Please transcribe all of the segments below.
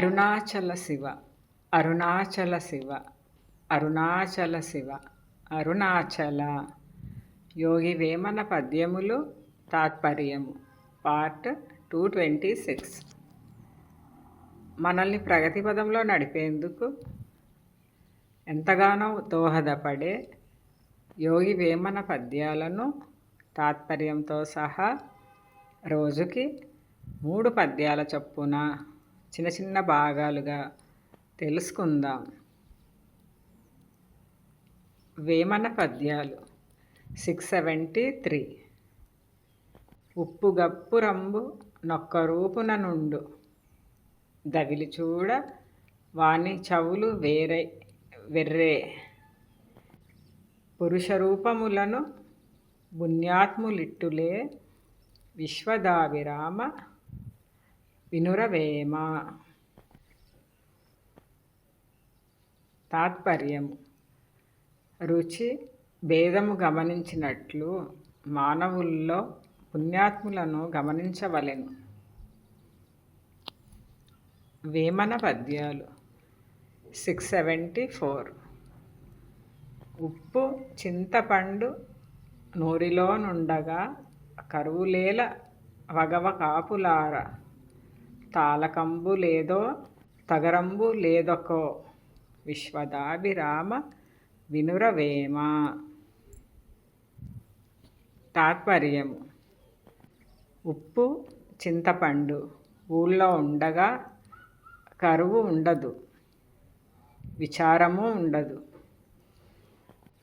అరుణాచల శివ అరుణాచల శివ అరుణాచల శివ అరుణాచల. యోగి వేమన పద్యములు తాత్పర్యము part two twenty six. మనల్ని ప్రగతి పదంలో నడిపేందుకు ఎంతగానో దోహదపడే యోగి వేమన పద్యాలను తాత్పర్యంతో సహా రోజుకి మూడు పద్యాల చొప్పున చిన్న చిన్న భాగాలుగా తెలుసుకుందాం. వేమన పద్యాలు. Six seventy three. ఉప్పుగప్పు రంబు నొక్క రూపున నుండు. దవిలి చూడ వాని చవులు వేరే వెర్రే. పురుష రూపములను పుణ్యాత్ములిట్టులే విశ్వదావిరామ వినురవేమ తాత్పర్యము. రుచి భేదము గమనించినట్లు మానవుల్లో పుణ్యాత్ములను గమనించవలెను. వేమన పద్యాలు. Six seventy four. ఉప్పు చింతపండు నోరిలోనుండగా కరువులేల వగవ కాపులార. తాళకంబు లేదో తగరంబు లేదొకో. విశ్వదాభిరామ వినురవేమ. తాత్పర్యము. ఉప్పు చింతపండు. ఊళ్ళో ఉండగా కరువు ఉండదు. విచారము ఉండదు.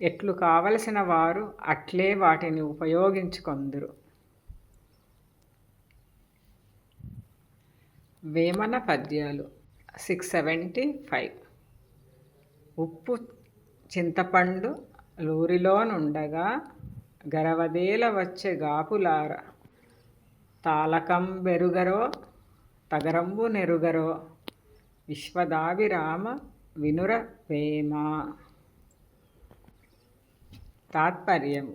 ఎట్లు కావలసిన వారు అట్లే వాటిని ఉపయోగించుకొందురు. వేమన పద్యాలు. సిక్స్ సెవెంటీ ఫైవ్ ఉప్పు చింతపండు లూరిలోనుండగా గరవదేల వచ్చే గాపులార. తాళకం బెరుగరో తగరంబు నెరుగరో విశ్వదాభిరామ వినుర వేమ. తాత్పర్యం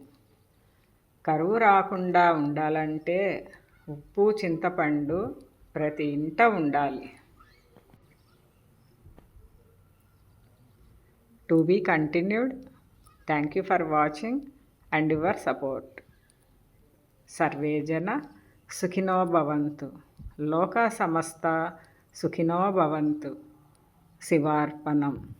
కరువు రాకుండా ఉండాలంటే ఉప్పు చింతపండు ప్రతి ఇంట ఉండాలి. To be continued. Thank you for watching and your support. సర్వేజన సుఖినో భవంతు. లోక సమస్త సుఖినో భవంతు. శివార్పణం.